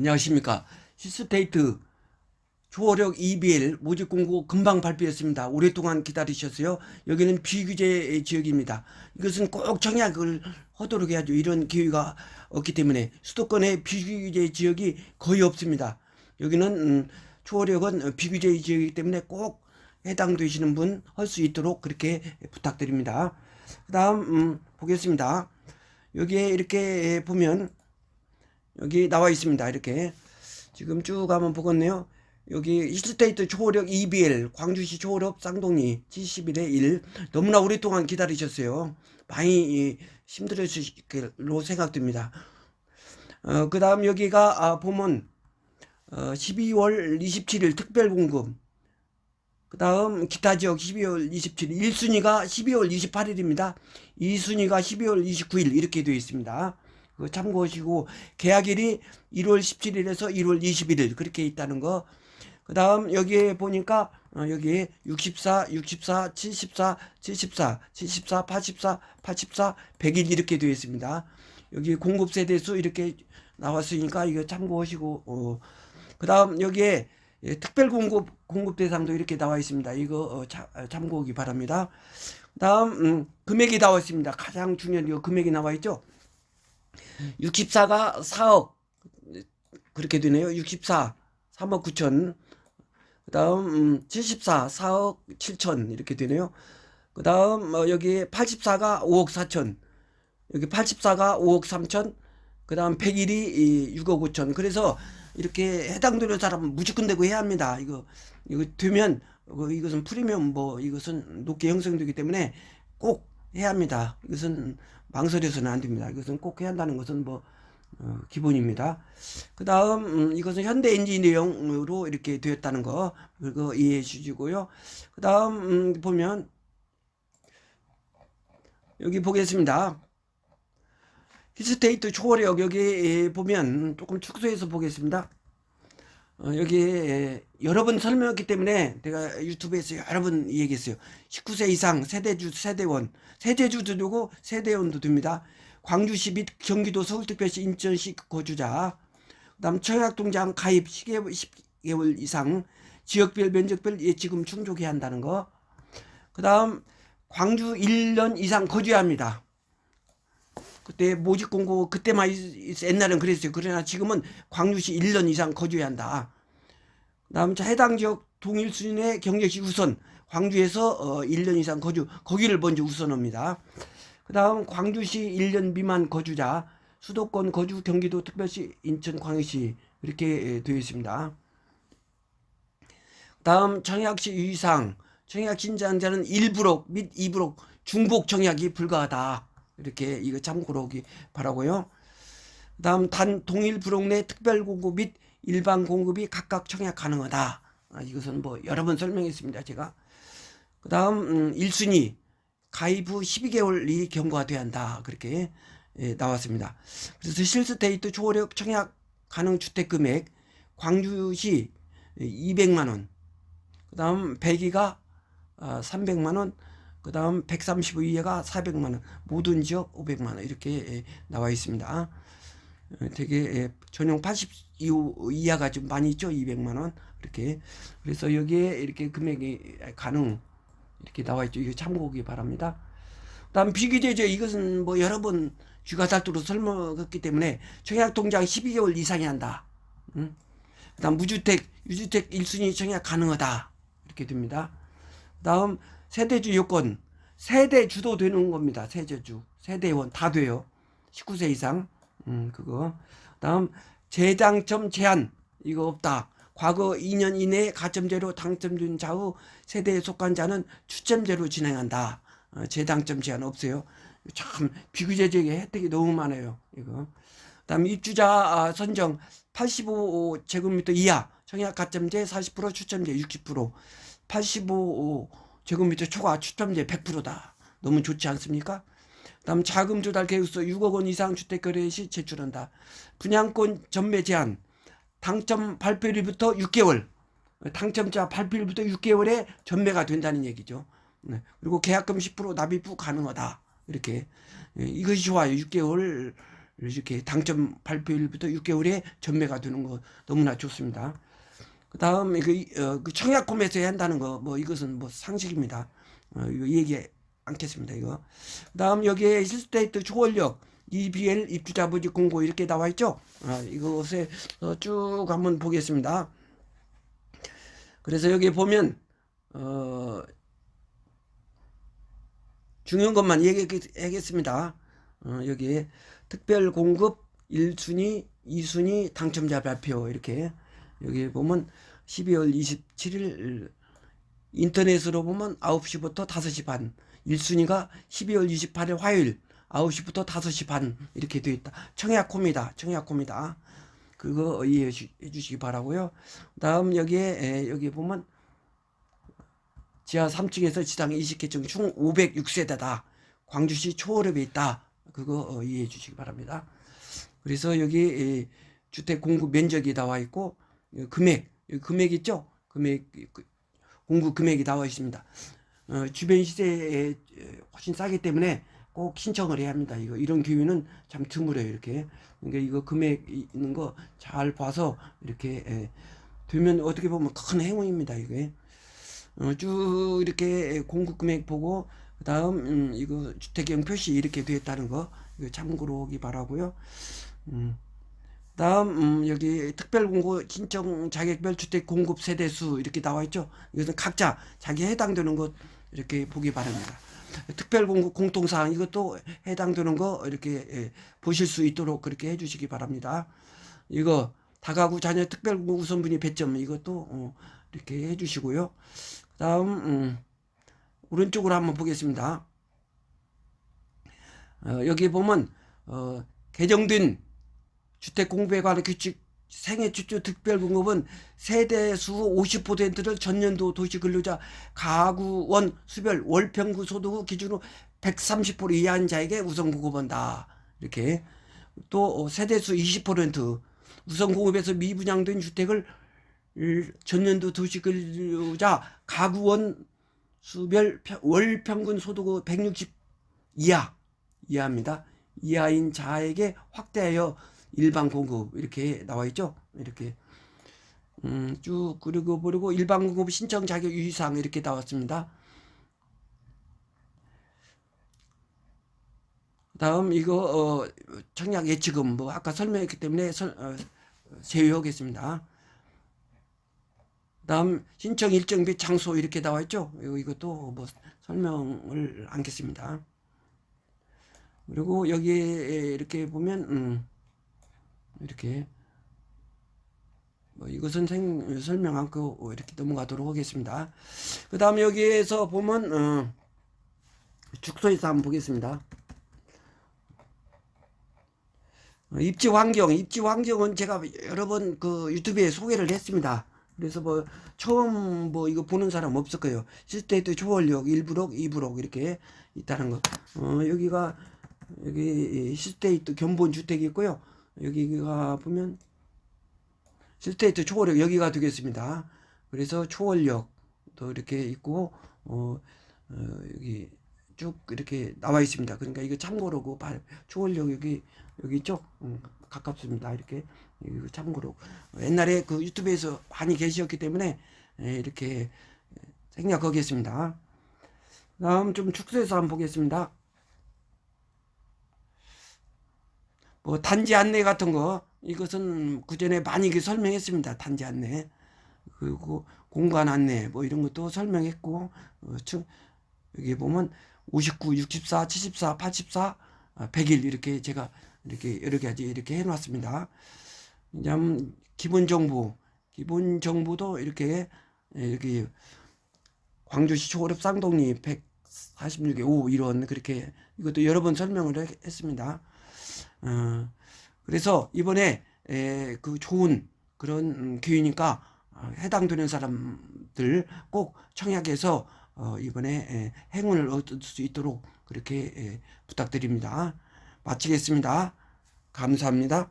안녕하십니까. 시스테이트 초월역 EBL 모집 공고 금방 발표했습니다. 오랫동안 기다리셨어요. 여기는 비규제 지역입니다. 이것은 꼭 청약을 하도록 해야죠. 이런 기회가 없기 때문에 수도권에 비규제 지역이 거의 없습니다. 여기는 음, 초월역은 비규제 지역이기 때문에 꼭 해당되시는 분 할 수 있도록 그렇게 부탁드립니다. 그 다음 음, 보겠습니다. 여기에 이렇게 보면 여기 나와 있습니다. 이렇게 지금 쭉 가면 보겠네요. 여기 스테이트 초호력 EBL 광주시 초호력 쌍둥이 71에 1 너무나 오랫동안 기다리셨어요. 많이 힘들었을 걸로 생각됩니다. 어, 그 다음 여기가 아, 보면 어, 12월 27일 특별 공급 그 다음 기타 지역 12월 27일 1순위가 12월 28일입니다. 2순위가 12월 29일 이렇게 되어 있습니다. 그거 참고하시고 계약일이 1월 17일에서 1월 21일 그렇게 있다는 거. 그 다음 여기에 보니까 어, 여기 64, 64, 74, 74, 74, 84, 84, 100일 이렇게 되어 있습니다. 여기 공급 세대 수 이렇게 나왔으니까 이거 참고하시고 어. 그 다음 여기에 예, 특별 공급 공급 대상도 이렇게 나와 있습니다. 이거 어, 참고하기 바랍니다. 다음 음, 금액이 나와 있습니다. 가장 중요한 이 금액이 나와 있죠. 64가 4억 그렇게 되네요. 64 3억 9천. 그다음 음, 74 4억 7천 이렇게 되네요. 그다음 어, 여기 84가 5억 4천. 여기 84가 5억 3천. 그다음 101이 6억 5천. 그래서 이렇게 해당되는 사람은 무조건 되고 해야 합니다. 이거 이거 되면 어, 이것은 프리미엄 뭐 이것은 높게 형성되기 때문에 꼭 해야 합니다. 이것은 망설여서는 안 됩니다. 이것은 꼭 해야 한다는 것은 뭐 어, 기본입니다. 그 다음 음, 이것은 현대 엔지니어용으로 이렇게 되었다는 거 그거 이해해 주시고요. 그 다음 음, 보면 여기 보겠습니다. 히스테이트 초월역 여기 보면 조금 축소해서 보겠습니다. 어, 여기 에, 여러 번 설명했기 때문에 내가 유튜브에서 여러 번 얘기했어요. 19세 이상 세대주 세대원 세대주도 되고 세대원도 됩니다. 광주시 및 경기도 서울특별시 인천시 거주자 그다음 청약동장 가입 10개월, 10개월 이상 지역별 면적별 예치금 충족해야 한다는 거 그다음 광주 1년 이상 거주해야 합니다. 그때 모집 공고 그때만 있- 있- 옛날엔 그랬어요. 그러나 지금은 광주시 1년 이상 거주해야 한다. 그다음 자 해당 지역 동일 수준의 경제시 우선 광주에서 어, 1년 이상 거주 거기를 먼저 우선합니다. 그다음 광주시 1년 미만 거주자 수도권 거주 경기도 특별시 인천 광역시 이렇게 예, 되어 있습니다. 다음 청약시 유의사항 청약 신청자는 1부록 및 2부록 중복 청약이 불가하다. 이렇게 이거 참고로 하기 바라고요. 다음 단 동일 부록 내 특별 공급 및 일반 공급이 각각 청약 가능하다. 아, 이것은 뭐 여러 번 설명했습니다. 제가. 그 다음 음, 1순위 가입 후 12개월이 경과가 돼야 한다. 그렇게 예, 나왔습니다. 그래서 실스테이트 초월역 청약 가능 주택 금액 광주시 200만 원. 그다음 배기가 300만 원. 그 다음 135 이하가 400만 원. 모든 지역 500만 원 이렇게 예, 나와 있습니다. 어, 되게 예, 전용 80 이하가 좀 많이 있죠. 200만 원. 이렇게. 그래서 여기에 이렇게 금액이 가능 이렇게 나와 있죠. 이거 참고하기 바랍니다. 다음 비규제죠. 이것은 뭐 여러 번 주가살도로 설명했기 때문에 청약 통장 12개월 이상이 한다. 음? 그다음 무주택, 유주택 1순위 청약 가능하다. 이렇게 됩니다. 다음 세대주 요건 세대 주도 되는 겁니다. 세대주, 세대원 다 돼요. 19세 이상. 음, 그거. 다음 재당첨 제한 이거 없다. 과거 2년 이내에 가점제로 당첨된 좌우 세대에 속한 자는 추첨제로 진행한다. 어, 재당첨 제한 없어요. 참 비규제적인 혜택이 너무 많아요. 이거. 그다음 입주자 아, 선정 85제곱미터 이하 청약 가점제 40% 추첨제 60% 85 제곱미터 초과 추첨제 100%다. 너무 좋지 않습니까? 다음 자금 조달 계획서 6억 원 이상 주택 거래 시 제출한다. 분양권 전매 제한 당첨 발표일부터 6개월 당첨자 발표일부터 6개월에 전매가 된다는 얘기죠. 네. 그리고 계약금 10% 납입 후 가능하다. 이렇게 예, 이것이 좋아요. 6개월 이렇게 당첨 발표일부터 6개월에 전매가 되는 거 너무나 좋습니다. 그 다음 그, 어, 그 청약홈에서 한다는 거 뭐 이것은 뭐 상식입니다. 어, 이거 얘기 않겠습니다. 이거. 그 다음 여기에 힐스테이트 초월역 EBL 입주자 부지 공고 이렇게 나와 있죠. 아, 이것에 어, 쭉 한번 보겠습니다. 그래서 여기 보면 어, 중요한 것만 얘기하겠습니다. 어, 여기 특별 공급 1순위, 2순위 당첨자 발표 이렇게 여기 보면 12월 27일 인터넷으로 보면 9시부터 5시 반 1순위가 12월 28일 화요일 9시부터 5시 반 이렇게 되어 있다. 청약홈이다. 청약홈이다. 그거 이해해 주시기 바라고요. 다음 여기에 에, 여기 보면 지하 3층에서 지상 20개층 총 506세대다. 광주시 초월읍에 있다. 그거 어, 이해해 주시기 바랍니다. 그래서 여기 이 주택 공급 면적이 나와 있고 이 금액 금액 있죠? 금액 그 공급 금액이 나와 있습니다. 어, 주변 시세에 훨씬 싸기 때문에 꼭 신청을 해야 합니다. 이거 이런 기회는 참 드물어요. 이렇게 그러니까 이거 금액 있는 거 잘 봐서 이렇게 예, 되면 어떻게 보면 큰 행운입니다. 이게 어, 쭉 이렇게 공급 금액 보고 그 다음 음, 이거 주택형 표시 이렇게 되었다는 거 이거 참고로 오기 바라고요. 음. 다음 음, 여기 특별 공고 신청 자격별 주택 공급 세대 수 이렇게 나와 있죠. 이것은 각자 자기 해당되는 것 이렇게 보기 바랍니다. 특별 공급 공통사항 이것도 해당되는 거 이렇게 예, 보실 수 있도록 그렇게 해주시기 바랍니다. 이거 다가구 자녀 특별 공급 우선분위 배점 이것도 어, 이렇게 해주시고요. 다음 음, 오른쪽으로 한번 보겠습니다. 어, 여기 보면 어, 개정된 주택 공부에 관한 규칙 생애 주주 특별 공급은 세대 수 50%를 전년도 도시 근로자 가구원 수별 월 평균 소득 기준으로 130% 이하인 자에게 우선 공급한다. 이렇게 또 세대 수 20% 우선 공급에서 미분양된 주택을 전년도 도시 근로자 가구원 수별 평- 월 평균 소득 160 이하 이하입니다. 이하인 자에게 확대하여 일반 공급 이렇게 나와 있죠. 이렇게 음, 쭉 그리고 그리고 일반 공급 신청 자격 유의사항 이렇게 나왔습니다. 다음 이거 어, 청약 예치금 뭐 아까 설명했기 때문에 설, 어, 제외하겠습니다. 다음 신청 일정 및 장소 이렇게 나와 있죠. 이것도 뭐 설명을 않겠습니다. 그리고 여기에 이렇게 보면 음, 이렇게 뭐 이것은 생, 설명 않고 이렇게 넘어가도록 하겠습니다. 그 다음 여기에서 보면 어, 축소에서 한번 보겠습니다. 어, 입지 환경, 입지 환경은 제가 여러 번 그 유튜브에 소개를 했습니다. 그래서 뭐 처음 뭐 이거 보는 사람 없을 거예요. 시스테이트 초월역 1부록, 2부록 이렇게 있다는 거. 어, 여기가 여기 시스테이트 견본 주택이 있고요. 여기가 보면 시스테이트 초월역 여기가 되겠습니다. 그래서 초월역도 이렇게 있고 어, 어, 여기 쭉 이렇게 나와 있습니다. 그러니까 이거 참고로 그 발- 초월역 여기 여기 있죠? 음, 가깝습니다. 이렇게 이거 참고로 옛날에 그 유튜브에서 많이 계셨기 때문에 예, 이렇게 생략하겠습니다. 다음 좀 축소해서 한번 보겠습니다. 단지 안내 같은 거 이것은 그 전에 많이 그 설명했습니다. 단지 안내 그리고 공간 안내 뭐 이런 것도 설명했고 어, 여기 보면 59, 64, 74, 84, 아, 100일 이렇게 제가 이렇게 여러 가지 이렇게 해놨습니다. 한번 기본 정보, 기본 정보도 이렇게 예, 여기 광주시 초월읍 쌍동리 146개 5 이런 그렇게 이것도 여러 번 설명을 해- 했습니다. 어, 그래서 이번에 에, 그 좋은 그런 음, 기회니까 어, 해당되는 사람들 꼭 청약해서 어, 이번에 에, 행운을 얻을 수 있도록 그렇게 에, 부탁드립니다. 마치겠습니다. 감사합니다.